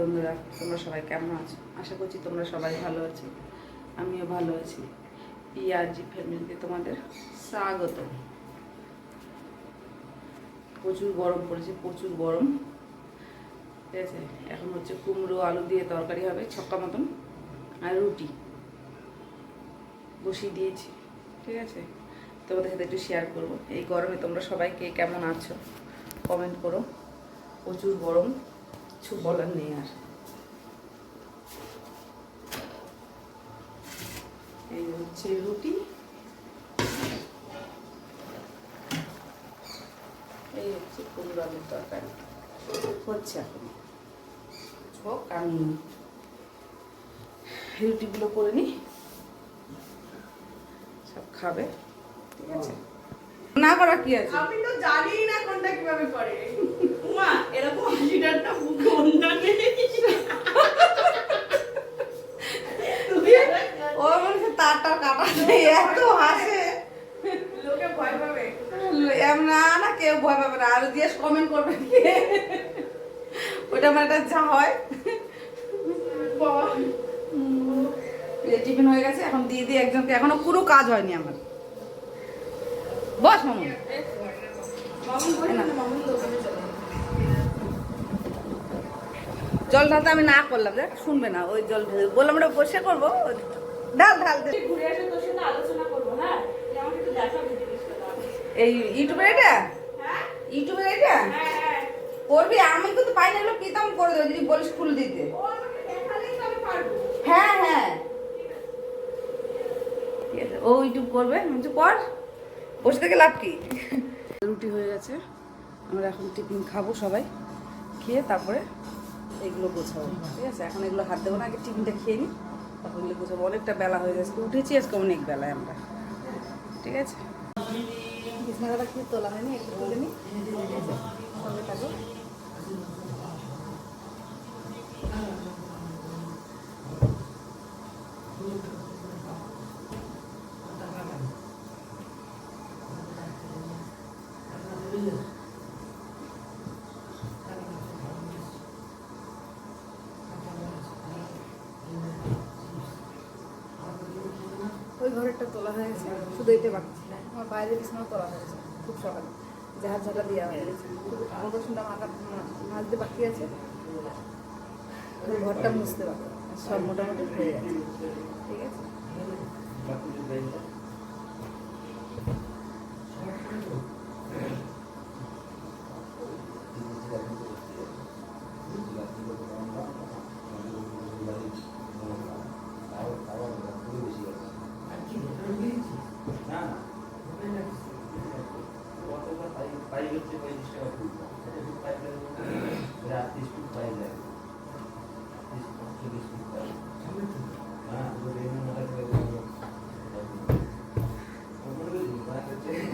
বন্ধুরা, তোমরা সবাই কেমন আছো? আশা করছি তোমরা সবাই ভালো আছো। আমিও ভালো আছি। পিয়াজি ফ্যামিলিতে তোমাদের স্বাগত। প্রচুর গরম পড়েছে, প্রচুর গরম। ঠিক আছে, এখন হচ্ছে কুমড়ো, আলু দিয়ে তরকারি হবে, ছক্কা মতন, আর রুটি। বসিয়ে দিয়েছি, ঠিক আছে? তোমাদের সাথে একটু শেয়ার করব। এই গরমে তোমরা সবাই কে কেমন আছো? কমেন্ট করো। প্রচুর গরম। কিছু বলার নেই আর। এই হচ্ছে রুটি। এই হচ্ছে আলুর তরকারি। হচ্ছে এখন। হোক আমি রুটিগুলো করে নিই। সব খাবে ঠিক আছে? না করা কি আছে? আমি তো জানি না কোনটা কীভাবে করে। উমা এরকম হাসিটারটা কোনটা নেই তুমি ও বলছে তারটা কাটা নেই এত হাসে লোকে ভয় পাবে এম না না কেউ ভয় পাবে না আর জিজ্ঞেস কমেন্ট করবে কে আমার যা হয়। টিফিন হয়ে গেছে এখন দিয়ে দিয়ে একজনকে এখনও পুরো কাজ হয়নি আমার। বস মামু মামুন জল ঢালতে আমি না করলাম দেখ শুনবে না ওই জল ঢেলে। বললাম ওটা বসে করব ঢাল ঢাল। ঘুরে এসে তোর সাথে আলোচনা করব হ্যাঁ। এই ইউটিউবের এটা? হ্যাঁ। ইউটিউবের এটা? হ্যাঁ। করবি? আমি কিন্তু পাই না এগুলো প্রীতম করে দেবো যদি বলিস ফুল দিতে। ও আমাকে দেখালেই তো আমি পারব। হ্যাঁ হ্যাঁ। ঠিক আছে, ও ইউটিউব করবে? আমি কর। বসে থেকে লাভ কি? রুটি হয়ে গেছে। আমরা এখন টিফিন খাব সবাই। খেয়ে তারপরে এগুলো গোছাবো। ঠিক আছে? এখন এগুলো হাত দেবো না আগে টিফিনটা খেয়ে নিই। তারপর এগুলো গোছাবো। অনেকটা বেলা হয়ে গেছে। উঠেছি আজকে অনেক বেলায় আমরা। ঠিক আছে? বিছনাটা খেয়ে তোলা হয়নি একটু তুলে নিই। ঠিক আছে সঙ্গে থাকো ওই ঘরেরটা তোলা হয়েছে, শুধু এটা বাকি ছিল। আমার বাইরের বিছানাও তোলা হয়েছে, খুব সকালে। জাহাজ ঝাটা দেওয়া হয়েছে শুধু আমার বাসনটা মাথা মাজতে বাকি আছে। ঘরটা মুছতে আর সব মোটামুটি হয়ে গেছে। ঠিক আছে?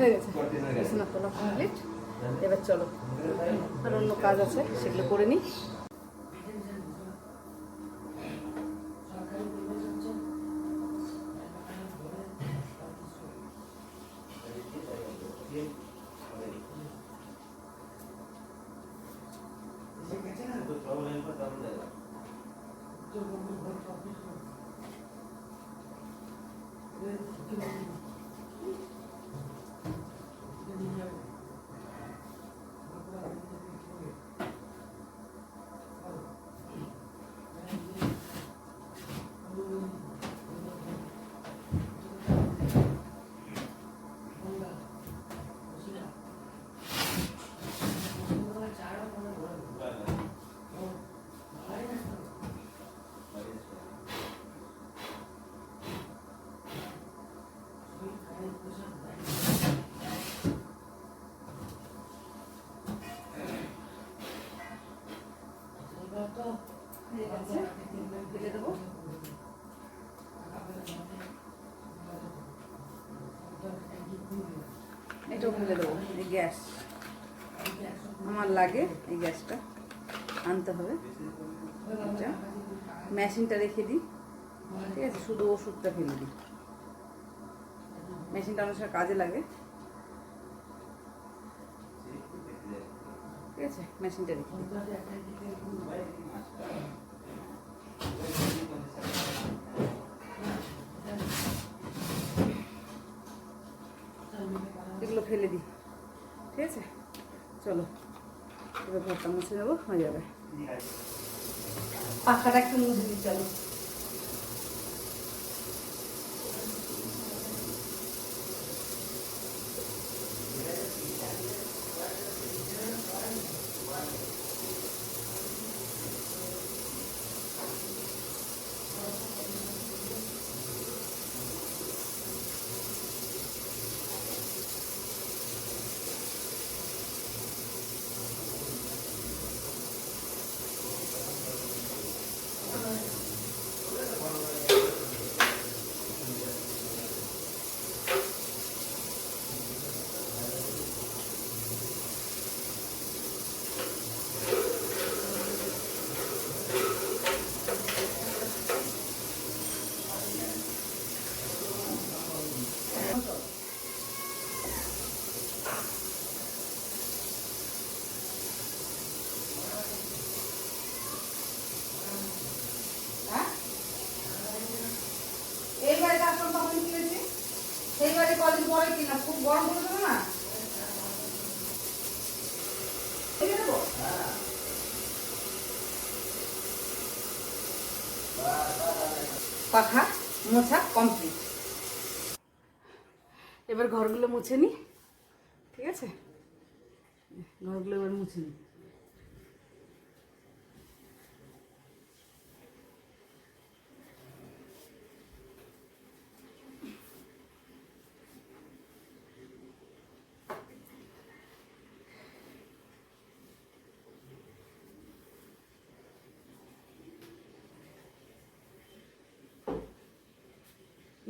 হয়ে গেছে। বিছানা তোলা কমপ্লিট এবার চলো। আর অন্য কাজ আছে সেগুলো করে নিই। ফেলে দেবো এই গ্যাস। আমার লাগে এই গ্যাসটা। আনতে হবে। এটা মেশিনটা রেখে দিই। ঠিক আছে, শুধু ওষুধটা ফেলে দিই। মেশিনটা সময় কাজে লাগে। ঠিক আছে, মেশিনটা রেখে দিই। ফেলে দিই। ঠিক আছে? চলো এবার ঘরটা মুছে নেব হয়ে যাবে। পাখাটা একটু মুছে দিই চলো। কদিন পরে কিনা? খুব গরম না? রেখে দেবো? পাখা, মোছা কমপ্লিট এবার ঘরগুলো মুছে নি। ঠিক আছে? ঘরগুলো এবার মুছে নি।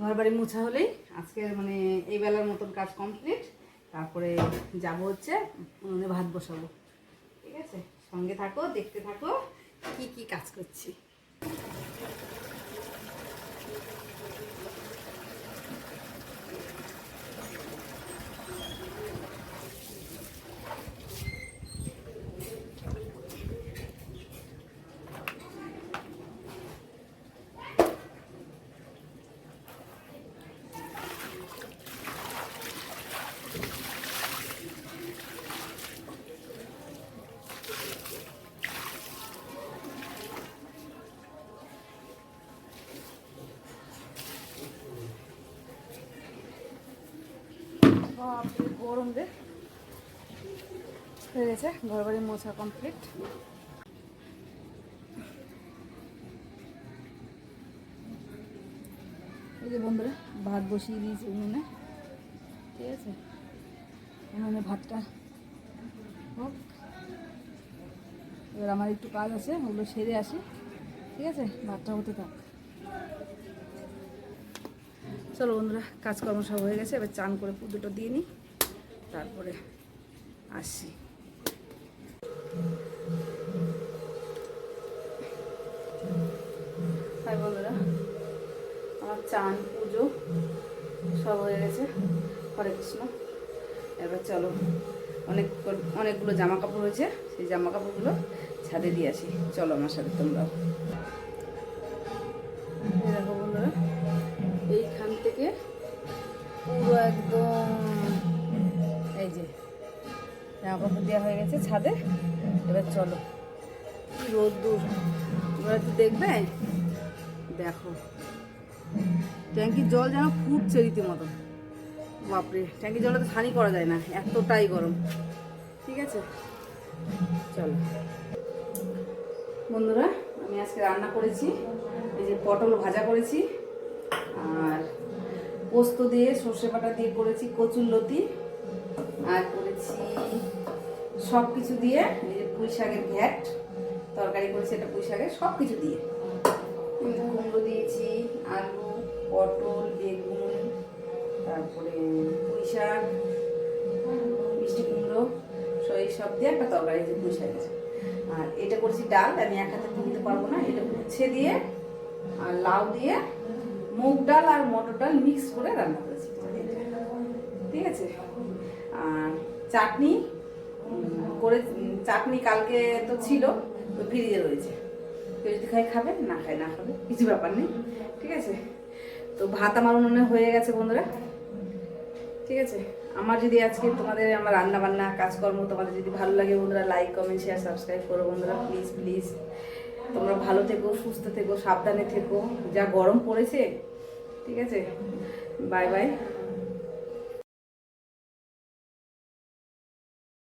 ঘর বাড়ি মোছা হলেই আজকে মানে এই বেলার মতন কাজ কমপ্লিট তারপরে যাব হচ্ছে, উনুনে ভাত বসাবো। ঠিক আছে? সঙ্গে থাকো, দেখতে থাকো, কি কি কাজ করছি। বাপরে গরম রে হয়ে গেছে ঘর বাড়ি মোছা কমপ্লিট এই যে বন্ধুরা, ভাত বসিয়ে দিয়েছি উনুনে। ঠিক আছে? উনুনে ভাতটা হোক। এবার আমার একটু কাজ আছে, ওগুলো সেরে আসি। ঠিক আছে? ভাতটা হতে থাক। চলো বন্ধুরা, কাজকর্ম সব হয়ে গেছে, এবার চান করে পুজোটা দিয়ে নিই, তারপরে আসি। আমার চান, পুজো সব হয়ে গেছে, হরে কৃষ্ণ। এবার চলো, অনেক অনেকগুলো জামা কাপড় হয়েছে, সেই জামা কাপড়গুলো ছাদে দিয়ে আসি। চলো আমার সাথে তোমরাও। থেকে পুরো একদম এই যে জামা কাপড় দেওয়া হয়ে গেছে ছাদে। এবার চলো। রোদ্দুর। এবার একটু দেখবে? দেখো। ট্যাঙ্কির জল যেন ফুটছে রীতিমতো। বাপরে, ট্যাঙ্কির জলে তো স্নানই করা যায় না। এতটাই গরম। ঠিক আছে? চলো। বন্ধুরা, আমি আজকে রান্না করেছি। এই যে পটল ভাজা করেছি। আর পোস্ত দিয়ে সর্ষে বাটা দিয়ে করেছি কচুর লতি। আর করেছি সব কিছু দিয়ে পুঁই শাকের ঘ্যাট, তরকারি করেছি এটা পুঁই শাকের সব কিছু দিয়ে। কুমড়ো দিয়েছি, আলু, পটল, বেগুন, তারপরে পুঁই শাক, মিষ্টি কুমড়ো এই সব দিয়ে একটা তরকারি যে পুঁই শাকের আর এটা করেছি ডাল, আমি এক হাতে তুলতে পারব না, এটা উচ্ছে দিয়ে আর লাউ দিয়ে মুগ ডাল আর মটর ডাল মিক্স করে রান্না করেছি। ঠিক আছে? আর চাটনি করে চাটনি কালকে তো ছিল, তো ফ্রিজে রয়েছে। কেউ যদি খাই খাবে, না খায়, না খাবে, কিছু ব্যাপার নেই। ঠিক আছে? তো ভাত আমার উনুনে হয়ে গেছে, বন্ধুরা। ঠিক আছে? আমার যদি আজকে তোমাদের আমার রান্না বান্না কাজকর্ম তোমাদের যদি ভালো লাগে, বন্ধুরা লাইক কমেন্ট শেয়ার সাবস্ক্রাইব করো, বন্ধুরা। প্লিজ প্লিজ তোমরা ভালো থেকো, সুস্থ থেকো, সাবধানে থেকো। যা গরম পড়েছে ঠিক আছে? Bye bye